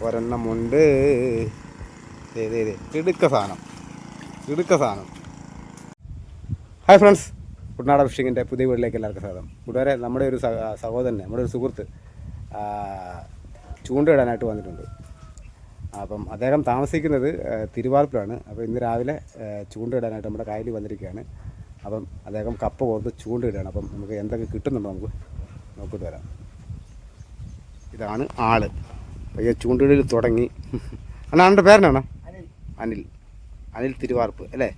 ഒരെണ്ണമുണ്ട്. ഇടുക്ക സാധനം. ഇടുക്ക സാധനം. Hi friends. കുട്ടനാട ഫിഷിങ്ങിന്റെ പുതിയ വീട്ടിലേക്ക് എല്ലാവർക്കും സ്വാഗതം. കൂട്ടുകാരെ നമ്മുടെ ഒരു സഹ- സഹോദരൻ നമ്മുടെ ഒരു സുഹൃത്ത് ചൂണ്ടയിടാനായിട്ട് വന്നിട്ടുണ്ട്. അപ്പം അദ്ദേഹം താമസിക്കുന്നത് തിരുവാർപ്പിലാണ്. അപ്പോൾ ഇന്ന് രാവിലെ ചൂണ്ടയിടാനായിട്ട് നമ്മുടെ കായലിൽ വന്നിരിക്കുകയാണ്. അപ്പം അദ്ദേഹം കപ്പ കോർത്ത് ചൂണ്ടയിടുകയാണ്. അപ്പം നമുക്ക് എന്തൊക്കെ കിട്ടുന്നുണ്ടോ നമുക്ക്? നോക്കിയിട്ട് വരാം. ഇതാണ് ആൾ. പയ്യെ ചൂണ്ടയിടൽ തുടങ്ങി. അണ്ണാ അണ്ണന്റെ പേരനാണ് അനിൽ. അനിൽ. തിരുവാർപ്പ് അല്ലേ?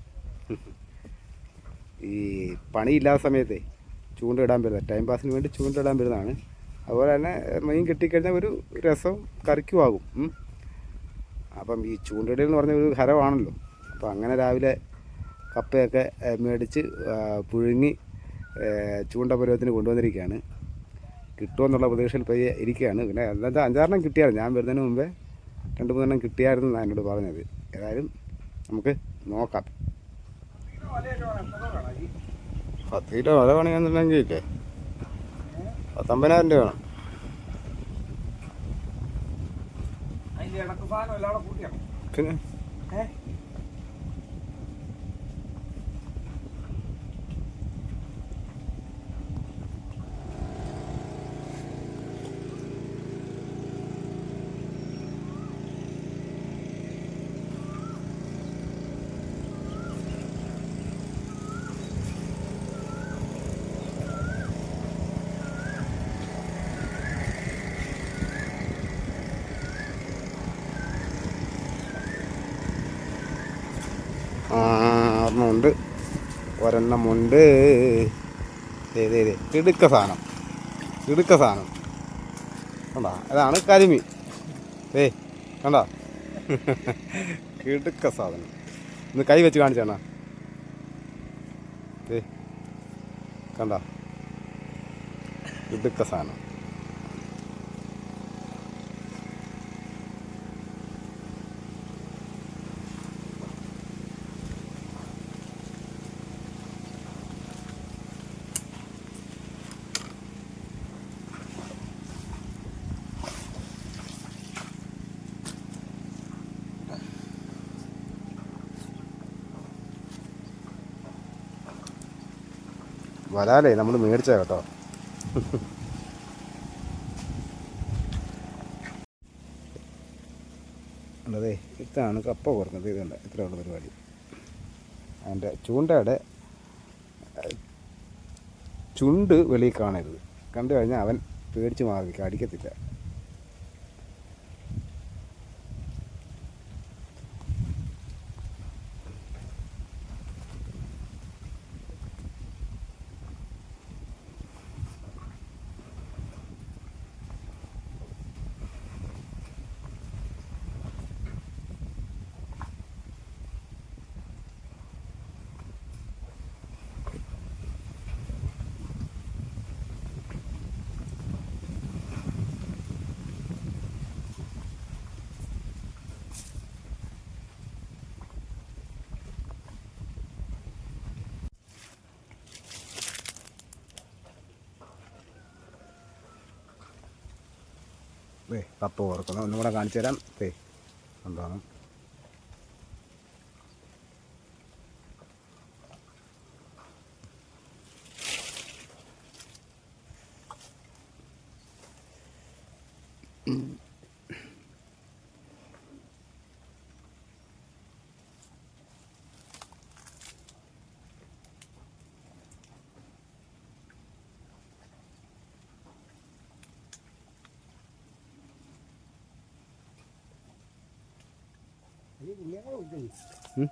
ഈ പണിയില്ലാത്ത സമയത്തെ ചൂണ്ടിടാൻ വരുന്നത് ടൈം പാസിന് വേണ്ടി ചൂണ്ടിടാൻ വരുന്നതാണ്. അതുപോലെ തന്നെ മീൻ കിട്ടിക്കഴിഞ്ഞാൽ ഒരു രസവും കറിക്കുമാകും. അപ്പം ഈ ചൂണ്ടിടൽ എന്ന് പറഞ്ഞ ഒരു ഹരമാണല്ലോ. അപ്പോൾ അങ്ങനെ രാവിലെ കപ്പയൊക്കെ മേടിച്ച് പുഴുങ്ങി ചൂണ്ട പരുവത്തിന് കൊണ്ടുവന്നിരിക്കുകയാണ്. കിട്ടുമെന്നുള്ള പ്രതീക്ഷയിൽ പോയി ഇരിക്കുകയാണ്. പിന്നെ എന്താ അഞ്ചാറെണ്ണം കിട്ടിയായിരുന്നു ഞാൻ വരുന്നതിന് മുമ്പേ രണ്ട് മൂന്നെണ്ണം കിട്ടിയായിരുന്നു ഞാൻ എന്നോട് പറഞ്ഞത്. ഏതായാലും നമുക്ക് നോക്കാം. പത്ത് കിലോ വില വേണമെങ്കിൽ ഇല്ലേ പത്തൊമ്പതിനായിരം രൂപ വേണം. പിന്നെ? ഒരെണ്ണമുണ്ട്. ഒരെണ്ണമുണ്ട് ഇടുക്ക സാധനം. ഇടുക്ക സാധനം. കണ്ടോ? അതാണ് കരിമി ഏ കണ്ടോ? കിടുക്ക സാധനം. ഇന്ന് കൈ വെച്ച് കാണിച്ചാണ് ഏ കണ്ടോ? കിടുക്ക സാധനം. വരാലേ നമ്മൾ മേടിച്ച കേട്ടോ. അതെ ഇതാണ് കപ്പ കുറഞ്ഞത്. ഇതുണ്ട് ഇത്രയുള്ള പരിപാടി. അതിന്റെ ചൂണ്ടയുടെ ചുണ്ട് വെളിയിൽ കാണരുത്. കണ്ടു കഴിഞ്ഞാൽ അവൻ പേടിച്ച് മാറി അടിക്കത്തില്ല. കപ്പ ഓർക്കണം ഒന്നും കൂടെ കാണിച്ചു തരാം എന്താണ്? ഉം?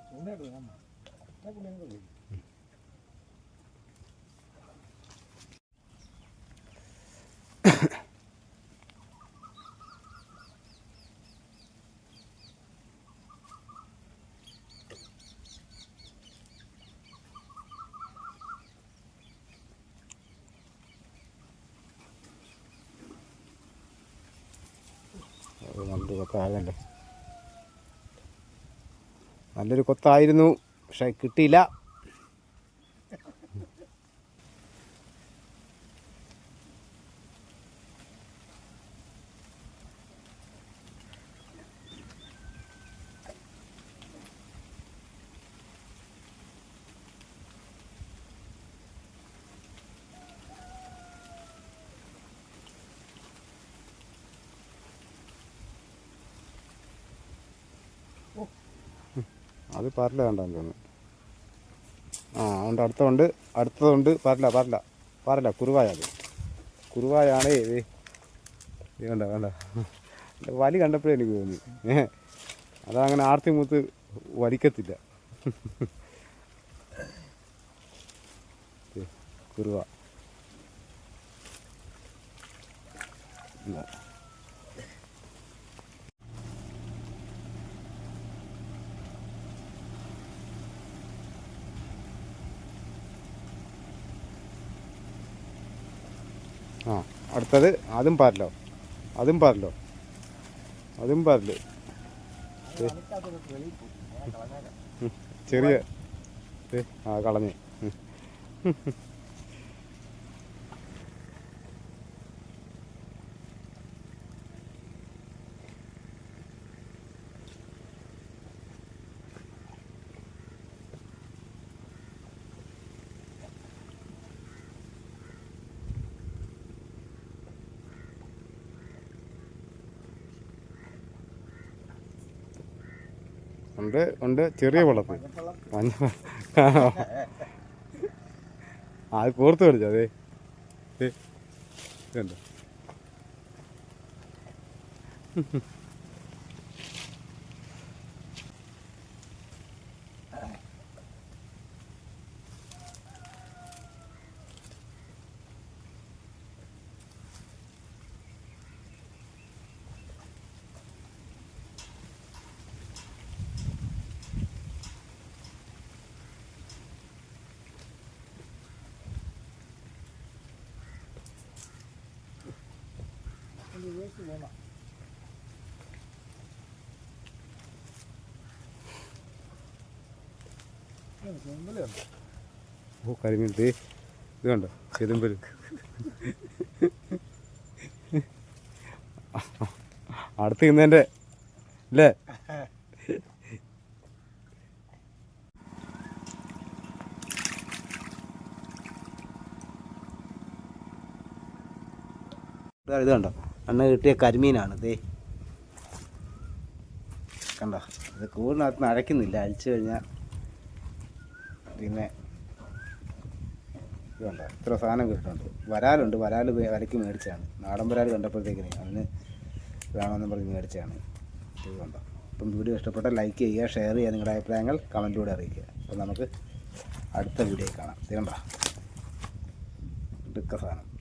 അത് നല്ലൊരു കൊത്തായതല്ലേ നല്ലൊരു കൊത്തായിരുന്നു. പക്ഷെ കിട്ടിയില്ല. അത് പാരല വേണ്ടെന്ന് തോന്നുന്നു. ആ ഉണ്ട് അടുത്തുണ്ട് അടുത്തതുണ്ട് പാരല പാരല പാരല കുറുവായ അത്. കുറുവായാണേ വേണ്ട കണ്ട വലി കണ്ടപ്പോഴേ എനിക്ക് തോന്നി. അതങ്ങനെ ആർത്തി മൂത്ത് വലിക്കത്തില്ല. കുറുവ. ഇല്ല. ആ അടുത്തത് അതും പാരലോ അതും പാരലോ അതും പാരൽ. ചെറിയ ആ കളഞ്ഞ്. ഉണ്ട് ഉണ്ട്. ചെറിയ വെള്ളത്തിൽ മഞ്ഞ അത് കോർത്ത് അതെ ഇതുണ്ട്. ഓ കരിമീൻ ദേ ഇത് കണ്ടോ? ചെതുമ്പൽ അടുത്ത് ഇന്നതിന്റെ അല്ലേ? ഇത് കണ്ടോ? അന്ന് കിട്ടിയ കരിമീനാണ് ദേ. കണ്ടോ? അത് കൂടിനകത്ത് നിന്ന് അരയ്ക്കുന്നില്ല അഴിച്ചു കഴിഞ്ഞാൽ പിന്നെ ഇത് ഇത്ര സാധനം കിട്ടുന്നുണ്ട്. വരാലുണ്ട് വരാൽ വിലയ്ക്ക് മേടിച്ചാണ് നാടൻ വരാൽ കണ്ടപ്പോഴത്തേക്കിന് അതിന് വേണമെന്ന് പറഞ്ഞ് മേടിച്ചാണ് ഇത് കണ്ടോ? അപ്പം വീഡിയോ ഇഷ്ടപ്പെട്ട ലൈക്ക് ചെയ്യുക ഷെയർ ചെയ്യുക നിങ്ങളുടെ അഭിപ്രായങ്ങൾ കമന്റിലൂടെ അറിയിക്കുക. അപ്പം നമുക്ക് അടുത്ത വീഡിയോ കാണാം. ഇത് കണ്ടോ? ഇടുക്ക സാധനം.